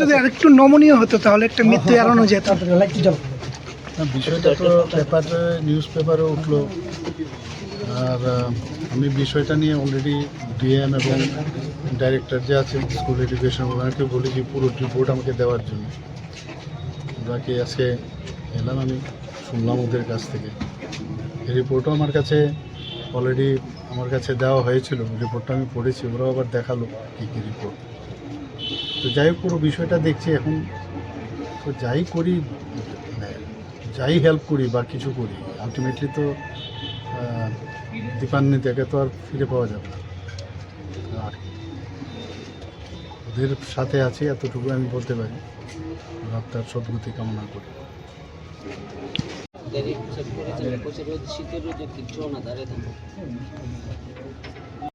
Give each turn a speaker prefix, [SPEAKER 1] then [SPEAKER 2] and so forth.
[SPEAKER 1] যদি আরেকটু নমনীয় হতো তাহলে একটা মৃত্যু এড়ানো যেত।
[SPEAKER 2] বিষয়টা তো পেপারে নিউজ পেপারে উঠল। আর আমি বিষয়টা নিয়ে অলরেডি ডিএম এবং ডাইরেক্টর যে আছেন স্কুল এডুকেশন ওনাকে বলেছি পুরো রিপোর্ট আমাকে দেওয়ার জন্য। ওনাকে আজকে এলাম আমি, শুনলাম ওদের কাছ থেকে। রিপোর্টও আমার কাছে অলরেডি আমার কাছে দেওয়া হয়েছিল। রিপোর্টটা আমি পড়েছি, ওরাও আবার দেখাল কী কী রিপোর্ট। তো যাই হোক, পুরো বিষয়টা দেখছি এখন। তো যাই করি, যাই হেল্প করি বা কিছু করি আলটিমেটলি তো দীপান্বিতাকে তো আর ফিরে পাওয়া যাবে না। আর ওদের সাথে আছি, এতটুকু আমি বলতে পারি। আপনার সদ্গতি কামনা করি।
[SPEAKER 3] শীতের রোদে কিচ্ছু না দাঁড়িয়ে থাকব